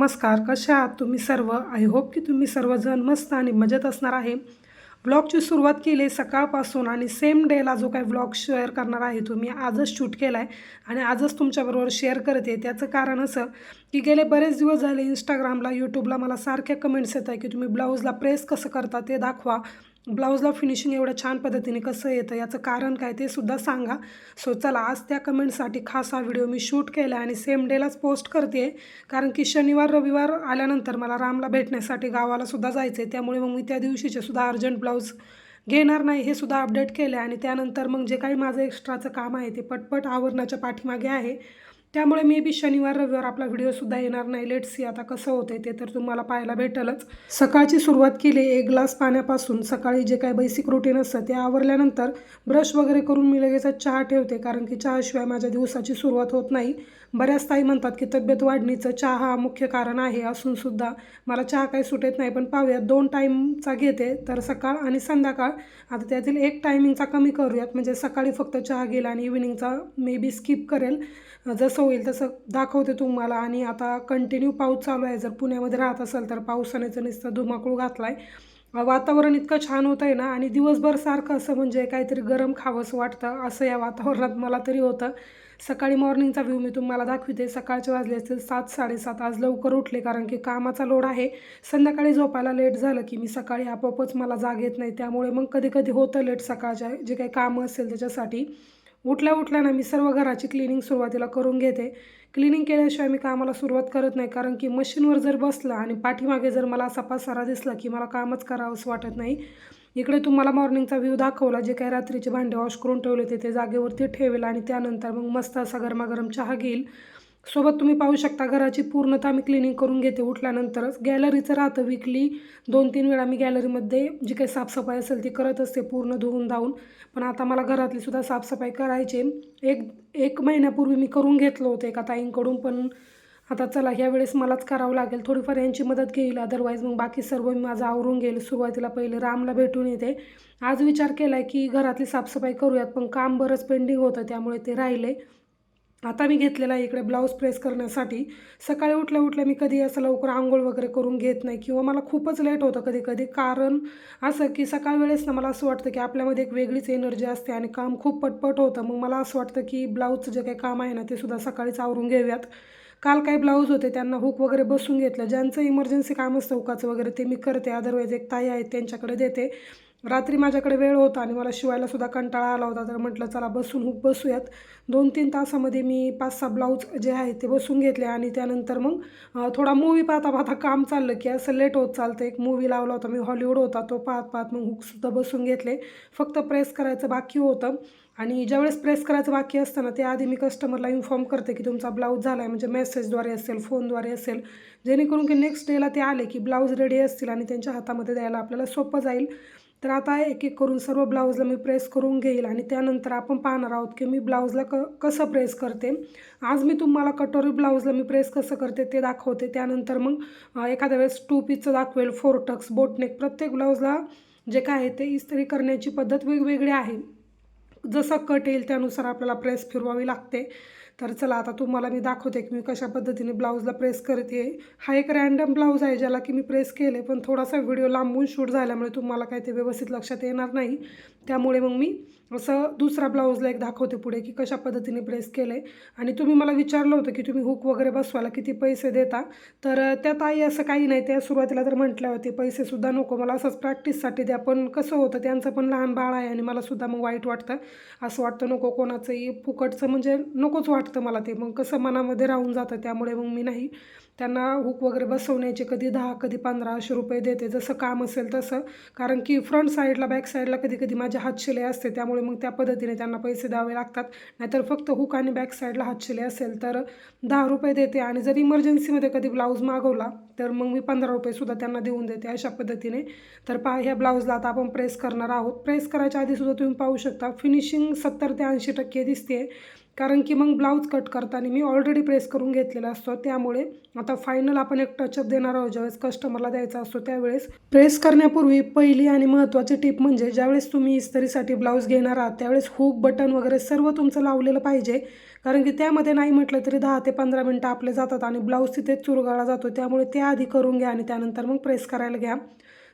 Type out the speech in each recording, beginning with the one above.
नमस्कार कशा आहात तुम्ही सर्व? आय होप की तुम्ही सर्वजण मस्त आणि मजेत असणार आहे. ब्लॉगची सुरुवात केली आहे सकाळपासून आणि सेम डेला जो काही ब्लॉग शेअर करणार आहे तो मी आजच शूट केला आहे आणि आजच तुमच्याबरोबर शेअर करते. त्याचं कारण असं की गेले बरेच दिवस झाले इंस्टाग्रामला यूट्यूबला मला सारख्या कमेंट्स येत आहे की तुम्ही ब्लाऊजला प्रेस कसं करता ते दाखवा. ब्लाऊजला फिनिशिंग एवढ्या छान पद्धतीने कसं येतं याचं कारण काय ते सुद्धा सांगा. सो चला आज त्या कमेंटसाठी खास हा व्हिडिओ मी शूट केला आणि सेम डेलाच पोस्ट करते. कारण की शनिवार रविवार आल्यानंतर मला रामला भेटण्यासाठी गावाला सुद्धा जायचं आहे त्यामुळे मग मी त्या दिवशीचे सुद्धा अर्जंट ब्लाऊज घेणार नाही हे सुद्धा अपडेट केले आणि त्यानंतर मग जे काही माझं एक्स्ट्राचं काम आहे ते पटपट आवरणाच्या पाठीमागे आहे. त्यामुळे मे बी शनिवार रविवार आपला व्हिडिओसुद्धा येणार नाही. लेट सी आता कसं होतं ते तर तुम्हाला पाहायला भेटलच. सकाळची सुरुवात केली एक ग्लास पाण्यापासून. सकाळी जे काही बेसिक रुटीन असतं ते आवरल्यानंतर ब्रश वगैरे करून मी लगेच चहा ठेवते. कारण की चहाशिवाय माझ्या दिवसाची सुरुवात होत नाही. बऱ्याच ताई म्हणतात की तब्येत वाढणीचं चहा हा मुख्य कारण आहे. असूनसुद्धा मला चहा काही सुटेत नाही. पण पाहूयात दोन टाईमचा घेते तर सकाळ आणि संध्याकाळ. आता त्यातील एक टायमिंगचा कमी करूयात. म्हणजे सकाळी फक्त चहा गेला आणि इव्हिनिंगचा मे बी स्किप करेल. जसं होईल तसं दाखवते तुम्हाला. आणि आता कंटिन्यू पाऊस चालू आहे. जर पुण्यामध्ये राहत असेल तर पावसानेचं नुसतं धुमाकूळ घातला आहे वातावरण इतकं छान होतं आहे ना आणि दिवसभर सारखं असं म्हणजे काहीतरी गरम खावंसं वाटतं. असं या वातावरणात मला तरी होतं. सकाळी मॉर्निंगचा व्ह्यू मी तुम्हाला दाखवते. सकाळचे वाजले असतील सात साडेसात. आज लवकर उठले कारण की कामाचा लोड आहे. संध्याकाळी झोपायला लेट झालं की मी सकाळी आपोआपच मला जाग येत नाही. त्यामुळे मग कधी कधी होतं लेट सकाळच्या जे काही कामं असेल त्याच्यासाठी. उठल्या उठल्या ना मी सर्व घराची क्लिनिंग सुरुवातीला करून घेते. क्लिनिंग केल्याशिवाय मी कामाला सुरुवात करत नाही कारण की मशीनवर जर बसला आणि पाठीमागे जर मला असा पसारा दिसला की मला कामच करावंसं वाटत नाही इकडे तुम्हाला मॉर्निंगचा व्ह्यू दाखवला जे काही रात्रीचे भांडे वॉश करून ठेवले होते ते जागेवरती ठेवेल आणि त्यानंतर मग मस्त असा गरमागरम चहा घेईल. सोबत तुम्ही पाहू शकता घराची पूर्णतः मी क्लिनिंग करून घेते. उठल्यानंतरच गॅलरीचं राहतं विकली दोन तीन वेळा मी गॅलरीमध्ये जी काही साफसफाई असेल ती करत असते पूर्ण धुवून धावून. पण आता मला घरातली सुद्धा साफसफाई करायची एक एक महिन्यापूर्वी मी करून घेतलं होतं एका ताईंकडून पण आता चला ह्यावेळेस मलाच करावं लागेल. थोडीफार यांची मदत घेईल. अदरवाईज मग बाकी सर्व मी माझं आवरून घेईल. सुरुवातीला पहिले रामला भेटून येते. आज विचार केला आहे की घरातली साफसफाई करूयात पण काम बरंच पेंडिंग होतं त्यामुळे ते राहिले. आता मी घेतलेला आहे इकडे ब्लाऊज प्रेस करण्यासाठी. सकाळी उठल्या उठल्या मी कधी असं लवकर आंघोळ वगैरे करून घेत नाही किंवा मला खूपच लेट होतं कधी कधी. कारण असं की सकाळ वेळेस ना मला असं वाटतं की आपल्यामध्ये एक वेगळीच एनर्जी असते आणि काम खूप पटपट होतं. मग मला असं वाटतं की ब्लाऊजचं जे काही काम आहे ना ते सुद्धा सकाळीच आवरून घेऊयात. काल काही ब्लाऊज होते त्यांना हुक वगैरे बसून घेतलं. ज्यांचं इमर्जन्सी काम असतं हुकाचं वगैरे ते मी करते. अदरवाईज एक ताई आहेत त्यांच्याकडे देते. रात्री माझ्याकडे वेळ होता आणि मला शिवायलासुद्धा कंटाळा आला होता. तर म्हटलं चला बसून हुक बसूयात. दोन तीन तासामध्ये मी पाच सहा ब्लाऊज जे आहे ते बसून घेतले आणि त्यानंतर मग थोडा मूवी पाहता पाहता काम चाललं की असं लेट होत चालतं. एक मूवी लावला होता मी हॉलिवूड होता. तो पाहत पाहत मग हुकसुद्धा बसून घेतले. फक्त प्रेस करायचं बाकी होतं. आणि ज्यावेळेस प्रेस करायचं बाकी असतं ना त्याआधी मी कस्टमरला इन्फॉर्म करते की तुमचा ब्लाऊज झाला आहे म्हणजे मेसेजद्वारे असेल फोनद्वारे असेल. जेणेकरून की नेक्स्ट डेला ते आले की ब्लाऊज रेडी असतील आणि त्यांच्या हातामध्ये द्यायला आपल्याला सोपं जाईल. तर आता एक एक करून सर्व ब्लाऊजला मी प्रेस करून घेईल आणि त्यानंतर आपण पाहणार आहोत की मी ब्लाऊजला क कसं प्रेस करते. आज मी तुम्हाला कटोरी ब्लाऊजला मी प्रेस कसं करते ते दाखवते. त्यानंतर मग एखाद्या वेळेस टू पीसचं दाखवेल फोर टक्स बोटनेक प्रत्येक ब्लाऊजला जे काय आहे ते इस्त्री करण्याची पद्धत वेगवेगळी आहे. जसं कट येईल त्यानुसार आपल्याला प्रेस फिरवावी लागते. तर चला आता तुम्हाला मी दाखवते की मी कशा पद्धतीने ब्लाऊजला प्रेस करते. हा एक रॅन्डम ब्लाऊज आहे ज्याला की मी प्रेस केले पण थोडासा व्हिडिओ लांबून शूट झाल्यामुळे तुम्हाला काही ते व्यवस्थित लक्षात येणार नाही. त्यामुळे मग मी असं दुसरा ब्लाऊजला एक दाखवते पुढे की कशा पद्धतीने प्रेस केले. आणि तुम्ही मला विचारलं होतं की तुम्ही हुक वगैरे बसवायला किती पैसे देता. तर त्या ताई असं काही नाही त्या सुरुवातीला तर म्हटल्या होते पैसेसुद्धा नको मला असंच प्रॅक्टिससाठी द्या. पण कसं होतं त्यांचं पण लहान बाळ आहे आणि मला सुद्धा मग वाईट वाटतं. असं वाटतं नको कोणाचंही फुकटचं म्हणजे नकोच वाटतं. मला ते. मग कसं मनामध्ये राहून जातं त्यामुळे मग मी नाही. त्यांना हुक वगैरे बसवण्याचे कधी दहा कधी पंधरा असे रुपये देते. जसं काम असेल तसं. कारण की फ्रंट साईडला बॅक साईडला कधी कधी माझ्या हातशिले असते. त्यामुळे मग त्या पद्धतीने त्यांना पैसे द्यावे लागतात. नाहीतर फक्त हुक आणि बॅक साईडला हातशिले असेल तर दहा रुपये देते. आणि जर इमर्जन्सीमध्ये कधी ब्लाऊज मागवला तर मग मी पंधरा रुपयेसुद्धा त्यांना देऊन देते अशा पद्धतीने. तर पहा ह्या ब्लाऊजला आता आपण प्रेस करणार आहोत. प्रेस करायच्या आधीसुद्धा तुम्ही पाहू शकता. फिनिशिंग सत्तर ते ऐंशी टक्के दिसते कारण की मग ब्लाऊज कट करताना मी ऑलरेडी प्रेस करून घेतलेला असतो. त्यामुळे आता फायनल आपण एक टचअप देणार आहोत. ज्यावेळेस कस्टमरला द्यायचा असतो त्यावेळेस प्रेस करण्यापूर्वी पहिली आणि महत्त्वाची टिप म्हणजे ज्यावेळेस तुम्ही इस्त्रीसाठी ब्लाऊज घेणार आहात त्यावेळेस हुक बटन वगैरे सर्व तुमचं लावलेलं पाहिजे. कारण की त्यामध्ये नाही म्हटलं तरी दहा ते पंधरा मिनटं आपले जातात आणि ब्लाऊज तिथेच चुरगाळा जातो. त्यामुळे ते आधी करून घ्या आणि त्यानंतर मग प्रेस करायला घ्या.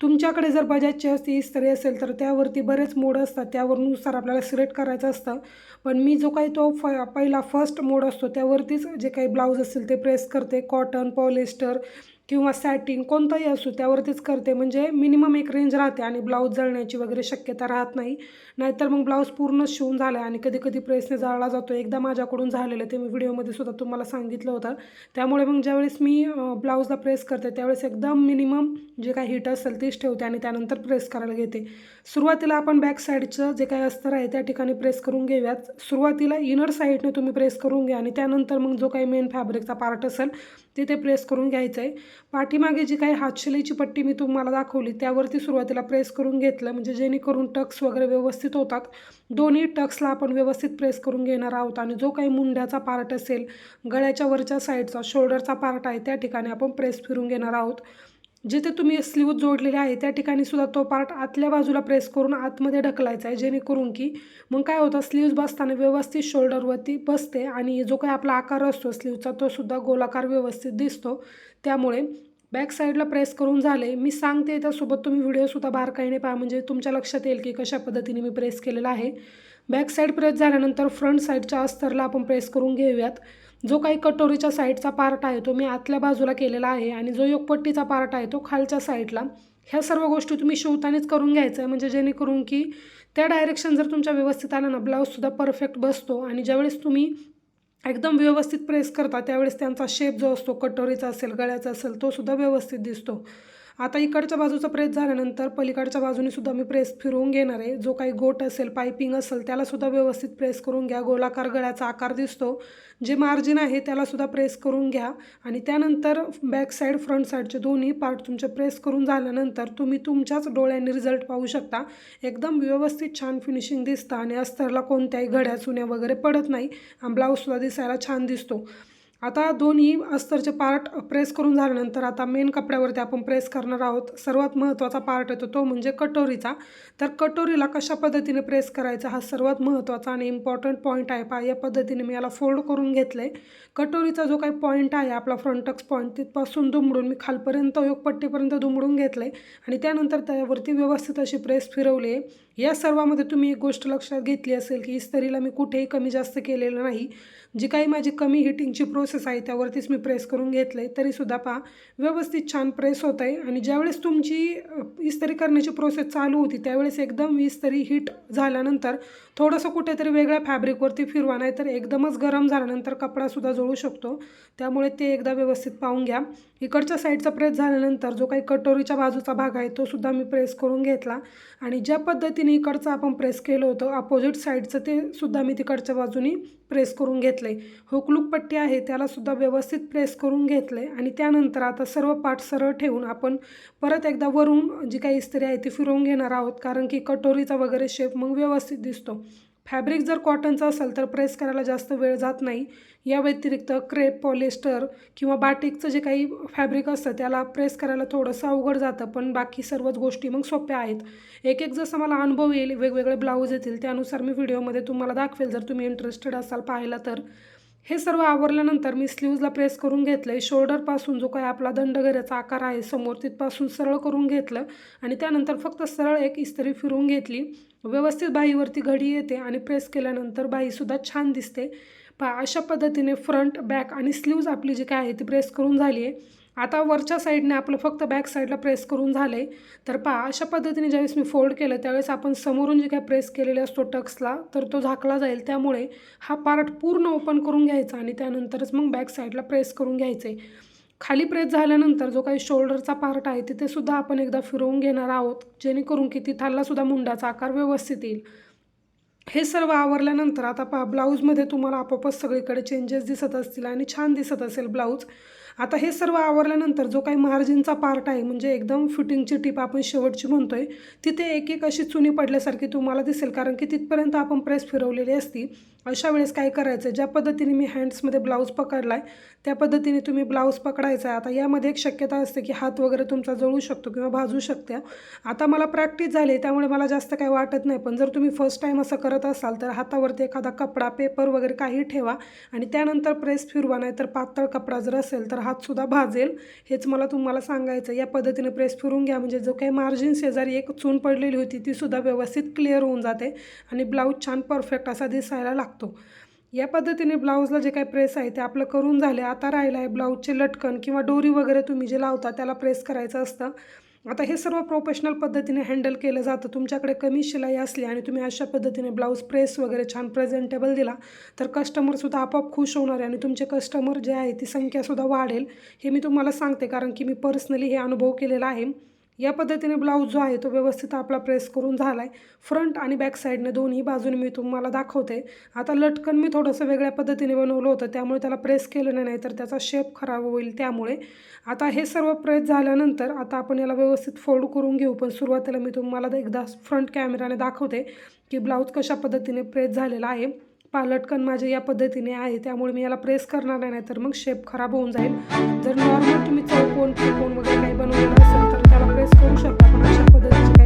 तुमच्याकडे जर बजाजची असती इस्त्री असेल तर त्यावरती बरेच मोड असतात. त्यावरनुसार आपल्याला सिलेक्ट करायचं असतं. पण मी जो काही तो फ पहिला फर्स्ट मोड असतो त्यावरतीच जे काही ब्लाऊज असेल ते प्रेस करते. कॉटन पॉलिस्टर किंवा सॅटिन कोणताही असू त्यावरतीच करते. म्हणजे मिनिमम एक रेंज राहते आणि ब्लाऊज जळण्याची वगैरे शक्यता राहत नाही. नाहीतर मग ब्लाऊज पूर्ण शिवून झाला आहे आणि कधी कधी प्रेसने जाळला जातो. एकदा माझ्याकडून झालेलं ते मी व्हिडिओमध्ये सुद्धा तुम्हाला सांगितलं होतं. त्यामुळे मग ज्यावेळेस मी ब्लाऊजला प्रेस करते त्यावेळेस एकदम मिनिमम जे काही हीट असेल तीच ठेवते आणि त्यानंतर प्रेस करायला घेते. सुरुवातीला आपण बॅक साईडचं जे काही अस्तर आहे त्या ठिकाणी प्रेस करून घेऊयात. सुरुवातीला इनर साईडने तुम्ही प्रेस करून घ्या आणि त्यानंतर मग जो काही मेन फॅब्रिकचा पार्ट असेल ते ते प्रेस करून घ्यायचं आहे पाठीमागे जी काही हातशिलाईची पट्टी मी तुम्हाला दाखवली त्यावरती सुरुवातीला प्रेस करून घेतलं. म्हणजे जेणेकरून टक्स वगैरे व्यवस्थित होतात. दोन्ही टक्सला आपण व्यवस्थित प्रेस करून घेणार आहोत. आणि जो काही मुंड्याचा पार्ट असेल गळ्याच्या वरच्या साईडचा शोल्डरचा पार्ट आहे त्या ठिकाणी आपण प्रेस फिरून घेणार आहोत. जिथे तुम्ही स्लीव जोडलेले आहे त्या ठिकाणी सुद्धा तो पार्ट आतल्या बाजूला प्रेस करून आतमध्ये ढकलायचा आहे. जेणेकरून की मग काय होतं स्लीव्ज बसताना व्यवस्थित शोल्डरवरती बसते आणि जो काही आपला आकार असतो स्लीवचा तो सुद्धा गोलाकार व्यवस्थित दिसतो. त्यामुळे बॅक साईडला प्रेस करून झाले. मी सांगते त्यासोबत तुम्ही व्हिडिओसुद्धा बारकाईने पहा. म्हणजे तुमच्या लक्षात येईल की कशा पद्धतीने मी प्रेस केलेला आहे. बॅक साईड प्रेस झाल्यानंतर फ्रंट साईडच्या अस्तरला आपण प्रेस करून घेऊयात. जो काही कटोरीच्या साईडचा पार्ट आहे तो मी आतल्या बाजूला केलेला आहे आणि जो योगपट्टीचा पार्ट आहे तो खालच्या साईडला ह्या सर्व गोष्टी तुम्ही शिवतानीच करून घ्यायचं आहे. म्हणजे जेणेकरून की त्या डायरेक्शन जर तुमच्या व्यवस्थित आलं ना ब्लाऊजसुद्धा परफेक्ट बसतो आणि ज्यावेळेस तुम्ही एकदम व्यवस्थित प्रेस करता त्यावेळेस त्यांचा शेप जो असतो कटोरीचा असेल गळ्याचा असेल तो सुद्धा व्यवस्थित दिसतो. आता इकडच्या बाजूचा प्रेस झाल्यानंतर पलीकडच्या बाजूने सुद्धा मी प्रेस फिरवून घेणार आहे. जो काही गोट असेल पायपिंग असेल त्यालासुद्धा व्यवस्थित प्रेस करून घ्या. गोलाकार गळ्याचा आकार दिसतो. जे मार्जिन आहे त्यालासुद्धा प्रेस करून घ्या. आणि त्यानंतर बॅक साईड फ्रंट साईडचे दोन्ही पार्ट तुमचे प्रेस करून झाल्यानंतर तुम्ही तुमच्याच डोळ्यांनी रिझल्ट पाहू शकता. एकदम व्यवस्थित छान फिनिशिंग दिसतं आणि अस्तरला कोणत्याही घड्या चुन्या वगैरे पडत नाही. ब्लाऊजसुद्धा दिसायला छान दिसतो. आता दोन्ही अस्तरचे पार्ट प्रेस करून झाल्यानंतर आता मेन कपड्यावरती आपण प्रेस करणार आहोत. सर्वात महत्त्वाचा पार्ट येतो तो म्हणजे कटोरीचा. तर कटोरीला कशा पद्धतीने प्रेस करायचा हा सर्वात महत्त्वाचा आणि इम्पॉर्टंट पॉईंट आहे. पा या पद्धतीने मी याला फोल्ड करून घेतलं आहे कटोरीचा जो काही पॉईंट आहे आपला फ्रंटक्स पॉईंट तिथपासून दुमडून मी खालपर्यंत योगपट्टीपर्यंत दुमडून घेतलं आहे आणि त्यानंतर त्यावरती व्यवस्थित अशी प्रेस फिरवली आहे या सर्वामध्ये तुम्ही एक गोष्ट लक्षात घेतली असेल की इस्तरीला मी कुठेही कमी जास्त केलेलं नाही. जी काही माझी कमी हिटिंगची प्रोसेस आहे त्यावरतीच मी प्रेस करून घेतलं आहे तरीसुद्धा पहा व्यवस्थित छान प्रेस होत आहे आणि ज्यावेळेस तुमची इस्त्री करण्याची प्रोसेस चालू होती त्यावेळेस एकदम इस्त्री हिट झाल्यानंतर थोडंसं कुठेतरी वेगळ्या फॅब्रिकवरती फिरवा नाही तर एकदमच गरम झाल्यानंतर कपडासुद्धा जळू शकतो. त्यामुळे ते एकदा व्यवस्थित पाहून घ्या. इकडच्या साईडचा प्रेस झाल्यानंतर जो काही कटोरीच्या बाजूचा भाग आहे तो सुद्धा मी प्रेस करून घेतला. आणि ज्या पद्धतीने इकडचं आपण प्रेस केलं होतं. अपोजिट साईडचं ते सुद्धा मी तिकडच्या बाजूनी प्रेस करून घेतलं आहे हुकलूक पट्टी आहे त्यालासुद्धा व्यवस्थित प्रेस करून घेतलं आहे आणि त्यानंतर आता सर्व पाठ सरळ ठेवून आपण परत एकदा वरून जी काही इस्त्री आहे ती फिरवून घेणार आहोत. कारण की कटोरीचा वगैरे शेप मग व्यवस्थित दिसतो. फॅब्रिक जर कॉटनचं असेल तर प्रेस करायला जास्त वेळ जात नाही. या व्यतिरिक्त क्रेप पॉलिस्टर किंवा बाटिकचं जे काही फॅब्रिक असतं त्याला प्रेस करायला थोडंसं अवघड जातं पण बाकी सर्वच गोष्टी मग सोप्या आहेत. एक एक जसं मला अनुभव येईल वेगवेगळे ब्लाऊज येतील त्यानुसार मी व्हिडिओमध्ये तुम्हाला दाखवेल. जर तुम्ही इंटरेस्टेड असाल पाहायला तर. हे सर्व आवरल्यानंतर मी स्लीव्जला प्रेस करून घेतलं आहे शोल्डरपासून जो काही आपला दंडगऱ्याचा आकार आहे समोर तिथपासून सरळ करून घेतलं आणि त्यानंतर फक्त सरळ एक इस्त्री फिरवून घेतली. व्यवस्थित बाईवरती घडी येते आणि प्रेस केल्यानंतर बाईसुद्धा छान दिसते. पा अशा पद्धतीने फ्रंट बॅक आणि स्लीव्ज आपली जी काय आहे ती प्रेस करून झाली आहे. आता वरच्या साईडने आपलं फक्त बॅक साईडला प्रेस करून झाले तर पहा अशा पद्धतीने ज्यावेळेस मी फोल्ड केलं त्यावेळेस आपण समोरून जे काय प्रेस केलेले असतो टक्सला तर तो झाकला जाईल. त्यामुळे हा पार्ट पूर्ण ओपन करून घ्यायचा आणि त्यानंतरच मग बॅक साईडला प्रेस करून घ्यायचे. खाली प्रेस झाल्यानंतर जो काही शोल्डरचा पार्ट आहे तिथे सुद्धा आपण एकदा फिरवून घेणार आहोत जेणेकरून की तिथाला मुंडाचा आकार व्यवस्थित येईल. हे सर्व आवरल्यानंतर आता पहा ब्लाऊजमध्ये तुम्हाला आपोआपच सगळीकडे चेंजेस दिसत असतील आणि छान दिसत असेल ब्लाऊज. आता हे सर्व आवरल्यानंतर जो काही मार्जिनचा पार्ट आहे म्हणजे एकदम फिटिंगची टीप आपण शेवटची म्हणतोय तिथे एक एक अशी चुनी पडल्यासारखी तुम्हाला दिसेल. कारण की तिथपर्यंत आपण प्रेस फिरवलेली असती. अशा वेळेस काय करायचं? ज्या पद्धतीने मी हँड्समध्ये ब्लाऊज पकडला आहे त्या पद्धतीने तुम्ही ब्लाऊज पकडायचा आहे. आता यामध्ये एक शक्यता असते की हात वगैरे तुमचा जळू शकतो किंवा भाजू शकते. आता मला प्रॅक्टिस झाली त्यामुळे मला जास्त काही वाटत नाही. पण जर तुम्ही फर्स्ट टाईम असं करत असाल तर हातावरती एखादा कपडा पेपर वगैरे काही ठेवा आणि त्यानंतर प्रेस फिरवा नाही तर पातळ कपडा जर असेल तर हातसुद्धा भाजेल. हेच मला तुम्हाला सांगायचं या पद्धतीने प्रेस फिरून घ्या. म्हणजे जो काही मार्जिन शेजारी एक चून पडलेली होती ती सुद्धा व्यवस्थित क्लिअर होऊन जाते आणि ब्लाऊज छान परफेक्ट असा दिसायला लागतो. या पद्धतीने ब्लाऊजला जे काही प्रेस आहे ते आपलं करून झाले. आता राहिलं आहे ब्लाऊजचे लटकन किंवा डोरी वगैरे तुम्ही जे लावता त्याला प्रेस करायचं असतं. आता हे सर्व प्रोफेशनल पद्धतीने हँडल केलं जातं. तुमच्याकडे कमी शिलाई असली आणि तुम्ही अशा पद्धतीने ब्लाऊज प्रेस वगैरे छान प्रेझेंटेबल दिला तर कस्टमरसुद्धा आपोआप खुश होणार आहे आणि तुमचे कस्टमर जे आहे ती संख्यासुद्धा वाढेल. हे मी तुम्हाला सांगते कारण की मी पर्सनली हे अनुभव केलेला आहे. या पद्धतीने ब्लाऊज जो आहे तो व्यवस्थित आपला प्रेस करून झाला आहे फ्रंट आणि बॅक साईडने दोन्ही बाजूने मी तुम्हाला दाखवते. आता लटकन मी थोडंसं वेगळ्या पद्धतीने बनवलं होतं त्यामुळे त्याला प्रेस केलं नाही तर त्याचा शेप खराब होईल त्यामुळे. आता हे सर्व प्रेस झाल्यानंतर आता आपण याला व्यवस्थित फोल्ड करून घेऊ पण सुरुवातीला मी तुम्हाला एकदा फ्रंट कॅमेराने दाखवते की ब्लाऊज कशा पद्धतीने प्रेस झालेला आहे. पा लटकन माझे या पद्धतीने आहे त्यामुळे मी याला प्रेस करणार नाही तर मग शेप खराब होऊन जाईल. जर नॉर्मल तुम्ही चौकोन त्रिकोण वगैरे काही बनवलेलं असेल तर त्याला प्रेस करू शकता पण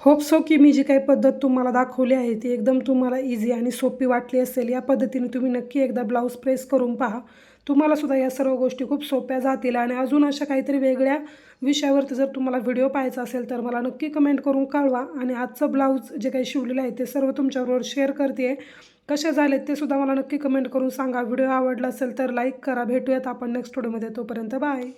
होप सो की मी जी काही पद्धत तुम्हाला दाखवली आहे ती एकदम तुम्हाला इझी आणि सोपी वाटली असेल या पद्धतीने तुम्ही नक्की एकदा ब्लाऊज प्रेस करून पहा. तुम्हाला सुद्धा या सर्व गोष्टी खूप सोप्या जातील आणि अजून अशा काहीतरी वेगळ्या विषयावरती जर तुम्हाला व्हिडिओ पाहायचा असेल तर मला नक्की कमेंट करून कळवा आणि आजचं ब्लाऊज जे काही शिवलेलं आहे ते सर्व तुमच्याबरोबर शेअर करते कसे झालेत ते सुद्धा मला नक्की कमेंट करून सांगा. व्हिडिओ आवडला असेल तर लाईक करा. भेटूयात आपण नेक्स्ट व्हिडिओमध्ये तोपर्यंत बाय